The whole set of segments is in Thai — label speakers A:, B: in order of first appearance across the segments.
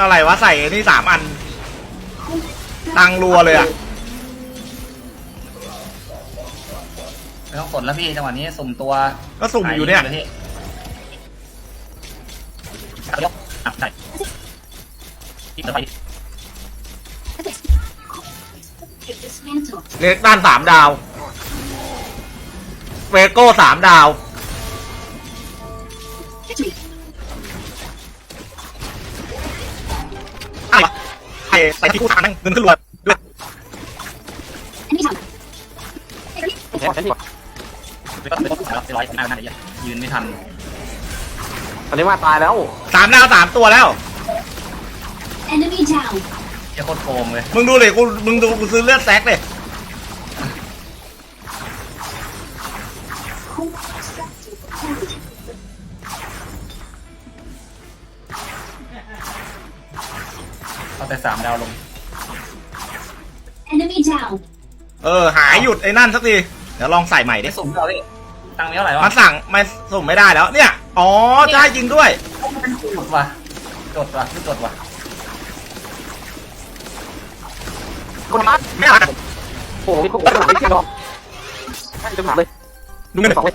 A: อะไรวะใส่ไอ้นี่สามอัน ตังรัวเลยอะ
B: ไม่ต้องสนแล้วพี่จังหวะนี้สุ่มตัว
A: ก็สุ่มอยู่เนี่ย
B: หาพี่เอายกอะใส่พี่ต่อไป
C: Dismantle.
A: เล็กด้านสามดาวเวโก้สามดาว ใส่ที่พูดทางนั่งเงินขึ้นรัวด้วย
C: Enemy tower. Victory.
B: ไม่ต้องไม่ต้องไปร้อยหน้าหน้าเดี๋ยวยืนไม่ทัน
D: ตอนนี้ว่าตายแล้ว
A: สามดาวสามตัวแล้ว
C: Enemy down.
B: เหี้ยโคตรโกงเลย
A: มึงดูเลยกู มึงดูกูซื้อเลือดแซกเลย
B: เอาแต่สามดาวลง
C: Enemy down.
A: เออ หายหยุดไอ้นั่นสักทีเดี๋ยวลองใส่ใหม่ดิ
B: ได้สุ่มเท่าพี่ตังค์มีเท่าไหร่วะ
A: มันสั่งไม่สุ่มไม่ได้แล้วเนี่ย อ๋อได้จริงด้วย
B: จดว่ะจดว่ะไม่จดว่ะ
D: คนมา
A: ไม่เอา
D: โอ้โหมีคนไม่เชื่อหรอกไม่จะถามเลย
A: ดูเงิน
D: สองเลย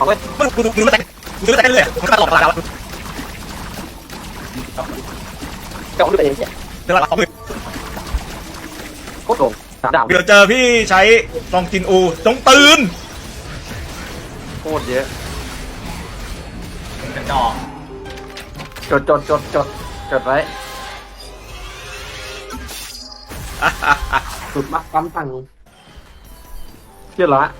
D: สองเลย
A: มึงดูดูดูเลือดแซกดูเลือดแซกเลยมันตลอดเวลาแล้ว
D: เจ้าดูตัวเองเนี่ย
A: เดี๋ยวเราเอามือ
D: โคตรโกงสามดาว
A: เดี๋ยวเจอพี่ใช้ลองกินอูจงตื่น
D: โคตรเยอะ
B: เป็นกระจอก
D: จดจดจดจดจดไว้สุดมากปั๊มตังค์เชื่อเหรอฮะ